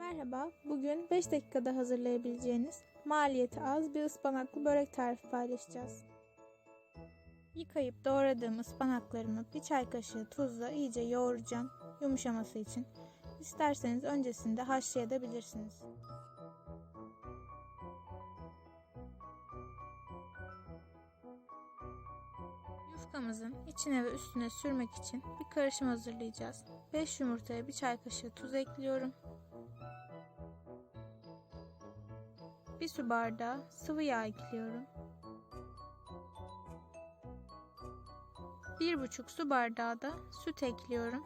Merhaba, bugün 5 dakikada hazırlayabileceğiniz maliyeti az bir ıspanaklı börek tarifi paylaşacağız. Yıkayıp doğradığım ıspanaklarımı bir çay kaşığı tuzla iyice yoğuracağım yumuşaması için. İsterseniz öncesinde haşlayabilirsiniz. Yufkamızın içine ve üstüne sürmek için bir karışım hazırlayacağız. 5 yumurtaya bir çay kaşığı tuz ekliyorum. Bir su bardağı sıvı yağ ekliyorum. Bir buçuk su bardağı da süt ekliyorum.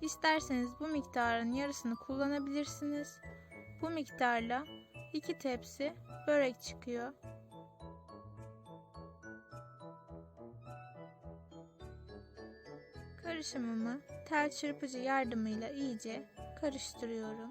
İsterseniz bu miktarın yarısını kullanabilirsiniz. Bu miktarla 2 tepsi börek çıkıyor. Karışımımı tel çırpıcı yardımıyla iyice karıştırıyorum.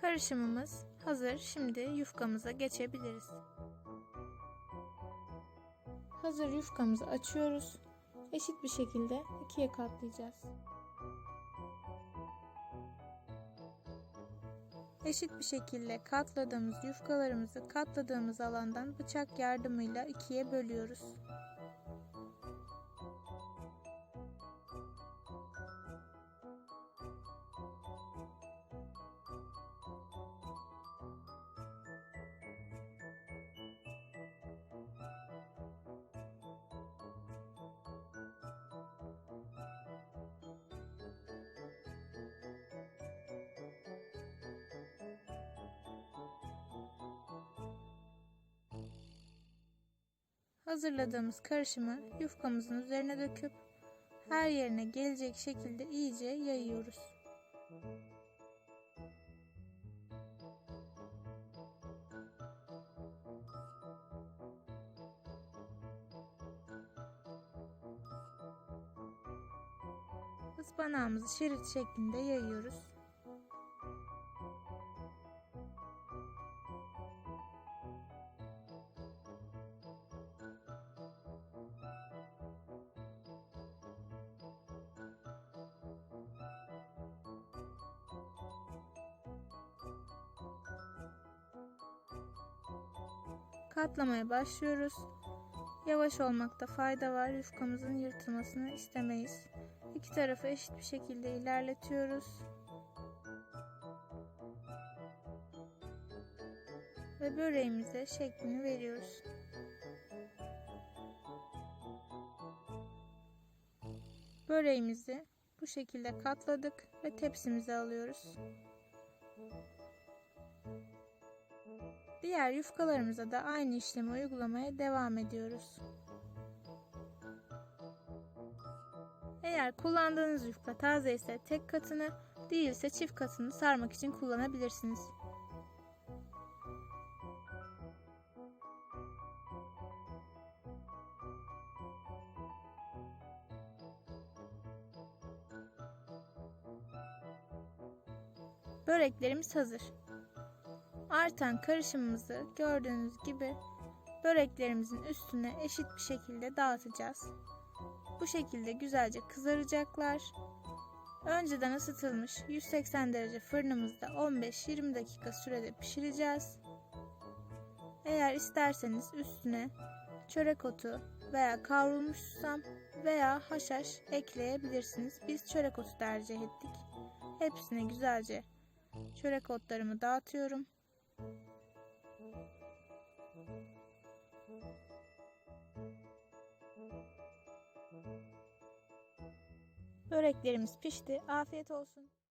Karışımımız hazır. Şimdi yufkamıza geçebiliriz. Hazır yufkamızı açıyoruz. Eşit bir şekilde ikiye katlayacağız. Eşit bir şekilde katladığımız yufkalarımızı katladığımız alandan bıçak yardımıyla ikiye bölüyoruz. Hazırladığımız karışımı yufkamızın üzerine döküp her yerine gelecek şekilde iyice yayıyoruz. Ispanağımızı şerit şeklinde yayıyoruz. Katlamaya başlıyoruz. Yavaş olmakta fayda var. Yufkamızın yırtılmasını istemeyiz. İki tarafı eşit bir şekilde ilerletiyoruz. Ve böreğimize şeklini veriyoruz. Böreğimizi bu şekilde katladık ve tepsimize alıyoruz. Diğer yufkalarımıza da aynı işlemi uygulamaya devam ediyoruz. Eğer kullandığınız yufka taze ise tek katını, değilse çift katını sarmak için kullanabilirsiniz. Böreklerimiz hazır. Artan karışımımızı gördüğünüz gibi böreklerimizin üstüne eşit bir şekilde dağıtacağız. Bu şekilde güzelce kızaracaklar. Önceden ısıtılmış 180 derece fırınımızda 15-20 dakika sürede pişireceğiz. Eğer isterseniz üstüne çörek otu veya kavrulmuş susam veya haşhaş ekleyebilirsiniz. Biz çörek otu tercih ettik. Hepsine güzelce çörek otlarımı dağıtıyorum. Böreklerimiz pişti. Afiyet olsun.